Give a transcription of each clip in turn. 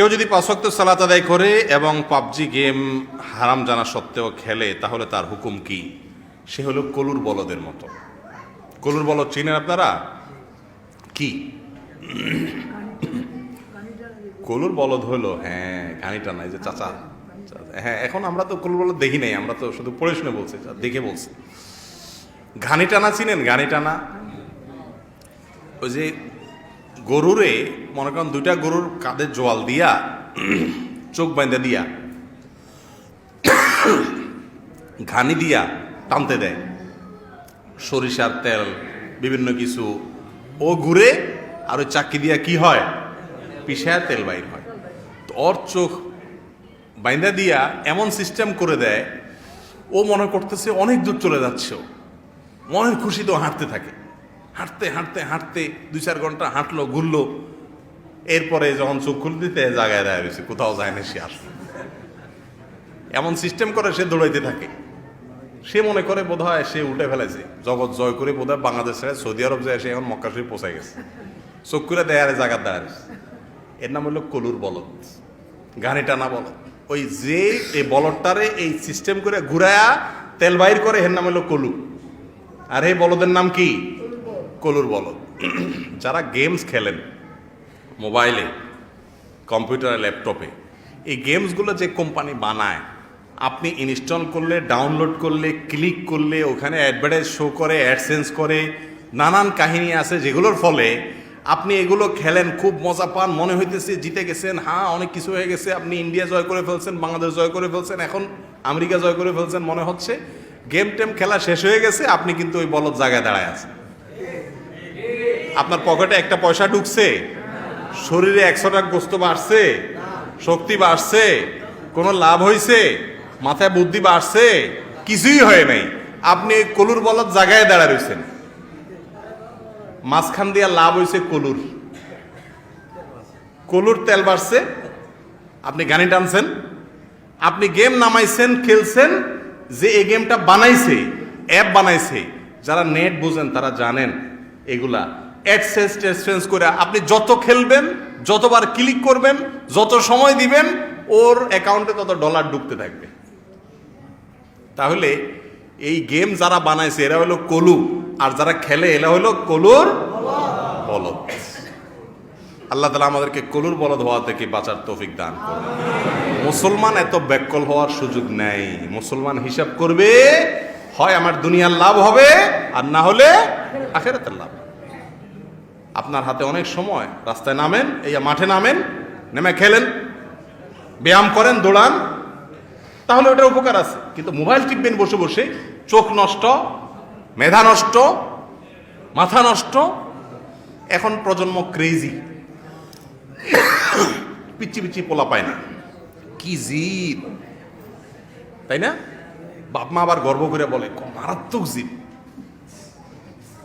কেউ যদি পাঁচক্ত সালাত আদায় করে এবং পাবজি গেম হারাম জানা সত্ত্বেও খেলে, তাহলে তার হুকুম কি? সে হলো কলুর বলদের মতো। কলুর বলদ চিনেন আপনারা? কি? কলুর বলদ হলো হ্যাঁ ঘানিটা নাই যে চাচা। হ্যাঁ এখন আমরা তো কলুর বলদ দেখি নাই, আমরা তো শুধু পড়ে শুনে বলছি, দেখে বলছি। ঘানি টানা চিনেন? ঘানি টানা? ওই যে গরুরে, মনে করেন দুইটা গরুর কাঁধে জোয়াল দিয়া, চোখ বাইন্দা দিয়া, ঘানি দিয়া টানতে দেয়। সরিষার তেল, বিভিন্ন কিছু। ও ঘুরে আর ওই চাকি দিয়া কি হয়? পিসায় তেল বাইর হয়। তো ওর চোখ বাইন্দা দিয়া এমন সিস্টেম করে দেয়, ও মনে করতেছে অনেক দূর চলে যাচ্ছে মনের খুশি তো হাঁটতে থাকে। হাঁটতে হাঁটতে হাঁটতে দুই চার ঘণ্টা হাঁটলো, ঘুরলো। এরপরে যখন চোখ খুলে দিতে জায়গায় দেয় বেশি কোথাও যায় না সে আসলো এমন সিস্টেম করে সে দৌড়াইতে থাকে। সে মনে করে বোধ হয় সে উল্টে ফেলেছে। জগৎ জয় করে বোধ হয় বাংলাদেশ ছেড়ে সৌদি আরব যায় সে এখন মক্কা শরীফ পৌঁছায় গেছে। চোখ করে দেয় আরে জায়গার এর নাম হলো কলুর বলদ। গাড়ি টানা বলদ। ওই যে এই বলদটারে এই সিস্টেম করে ঘুরায়া তেল বাইর করে, এর নাম হলো কলু। আর এই বলদের নাম কি? কলুর বলদ। যারা গেমস খেলেন মোবাইলে কম্পিউটারে ল্যাপটপে এই গেমসগুলো যে কোম্পানি বানায়, আপনি ইনস্টল করলে ডাউনলোড করলে ক্লিক করলে, ওখানে অ্যাডভার্টাইজ শো করে অ্যাডসেন্স করে, নানান কাহিনী আছে যেগুলোর ফলে আপনি এগুলো খেলেন, খুব মজা পান, মনে হইতেছে জিতে গেছেন হ্যাঁ অনেক কিছু হয়ে গেছে, আপনি ইন্ডিয়া জয় করে ফেলছেন বাংলাদেশ জয় করে ফেলছেন, এখন আমেরিকা জয় করে ফেলছেন, মনে হচ্ছে গেম টেম খেলা শেষ হয়ে গেছে, আপনি কিন্তু ওই বলদ জায়গায় দাঁড়ায় আছেন। আপনার পকেটে একটা পয়সা ঢুকছে, শরীরে একশো টাকা গোস্ত বাড়ছে, শক্তি বাড়ছে, কোনো লাভ হয়েছে মাথায় বুদ্ধি বাড়ছে, কিছুই হয় নাই। আপনি কলুর বলদ জায়গায় দাঁড়া রয়েছেন মাঝখান দিয়া লাভ হয়েছে কলুর। কলুর তেল বাড়ছে, আপনি গানি টানছেন, আপনি গেম নামাইছেন, খেলছেন, যে এই গেমটা বানাইছে অ্যাপ বানাইছে, যারা নেট বুঝেন তারা জানেন এগুলা। অ্যাডসেন্স টেসেন্স করে আপনি যত খেলবেন, যতবার ক্লিক করবেন, যত সময় দিবেন, ওর অ্যাকাউন্টে তত ডলার ঢুকতে থাকবে। তাহলে এই গেম যারা বানাইছে, এরা হলো কলু, আর যারা খেলে, এরা হলো কলুর বলদ। আল্লাহ তালা আমাদেরকে কলুর বলদ হওয়া থেকে বাঁচার তৌফিক দান করুন। মুসলমান এত ব্যাকল হওয়ার সুযোগ নেই। মুসলমান হিসাব করবে, হয় আমার দুনিয়ার লাভ হবে, আর না হলে আখেরাতের লাভ আপনার হাতে অনেক সময়। রাস্তায় নামেন, এই মাঠে নামেন, নেমে খেলেন, ব্যায়াম করেন, দৌড়ান, তাহলে ওটার উপকার আছে। কিন্তু মোবাইল টিপবেন বসে বসে, চোখ নষ্ট, মেধা নষ্ট, মাথা নষ্ট, এখন প্রজন্ম ক্রেজি পিচ্ছি পিচ্ছি পোলা পায় না। কি জিদ তাই না? বাপ মা আবার গর্ব করে বলে মারাত্মক জিদ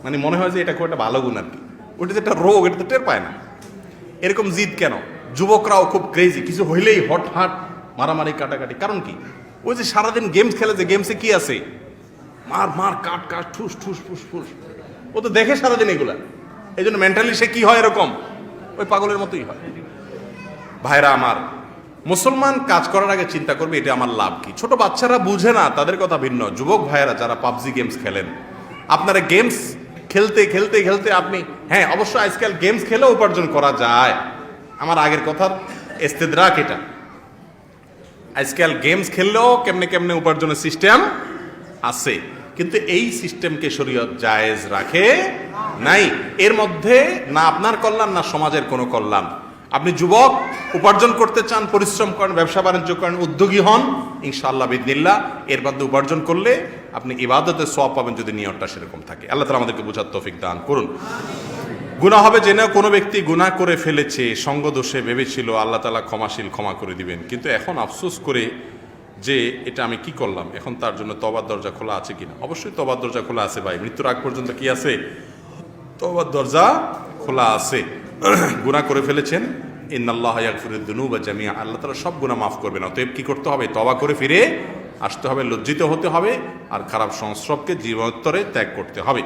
মানে মনে হয় যে এটা খুব একটা ভালো গুণ আর কি। ওটা যে একটা রোগ, এটা তো টের পায় না। এরকম জিদ কেন? যুবকরাও খুব ক্রেজি কিছু হইলেই হট হাট মারামারি, কাটাকাটি। কারণ কি? ওই যে সারাদিন গেমস খেলে যে গেমসে কি আছে? মার মার, কাট কাট, ঠুস ঠুস ফুস ফুস ও তো দেখে সারাদিন এগুলা। এই জন্য মেন্টালি সে কি হয় এরকম? ওই পাগলের মতোই হয়। ভাইরা আমার, মুসলমান কাজ করার আগে চিন্তা করবে, এটা আমার লাভ কি? ছোট বাচ্চারা বুঝে না, তাদের কথা ভিন্ন। যুবক ভাইয়েরা যারা পাবজি গেমস খেলেন, আপনারা গেমস খেলতে খেলতে খেলতে আপনি হ্যাঁ অবশ্য আজকাল গেমস খেলেও উপার্জন করা যায়। আমার আগের কথার এস্তেদ্রাক এটা। আজকাল গেমস খেললেও কেমনে কেমনে উপার্জনের সিস্টেম আছে। কিন্তু এই সিস্টেমকে শরীয়ত জায়েজ রাখে নাই। এর মধ্যে না আপনার কল্যাণ, না সমাজের কোনো কল্যাণ। আপনি যুবক, উপার্জন করতে চান, পরিশ্রম করেন, ব্যবসা বাণিজ্য করেন, উদ্যোগী হন, ইনশাআল্লাহ বিদিল্লা এর মধ্যে উপার্জন করলে আপনি ইবাদতের সব পাবেন যদি নিয়তটা সেরকম থাকে। আল্লাহ তালা আমাদেরকে বোঝার তৌফিক দান করুন। গুণা হবে জেনেও কোনো ব্যক্তি গুণা করে ফেলেছে, সঙ্গ দোষে ভেবেছিল, আল্লাহ তালা ক্ষমাশীল ক্ষমা করে দিবেন। কিন্তু এখন আফসোস করে যে এটা আমি কি করলাম, এখন তার জন্য তবার দরজা খোলা আছে কিনা? অবশ্যই তবার দরজা খোলা আছে ভাই। মৃত্যুর আগ পর্যন্ত কি আছে? তবার দরজা খোলা আছে। গুণা করে ফেলেছেন। ইন্নাল্লাহ ইয়াগফিরুদ বা জামিয়া আল্লাহ তালা সব গুণা মাফ করবেন। অতএব কি করতে হবে? তবা করে ফিরে আসতে হবে লজ্জিত হতে হবে আর খারাপ সংস্রবকে জীবনোত্তরে ত্যাগ করতে হবে।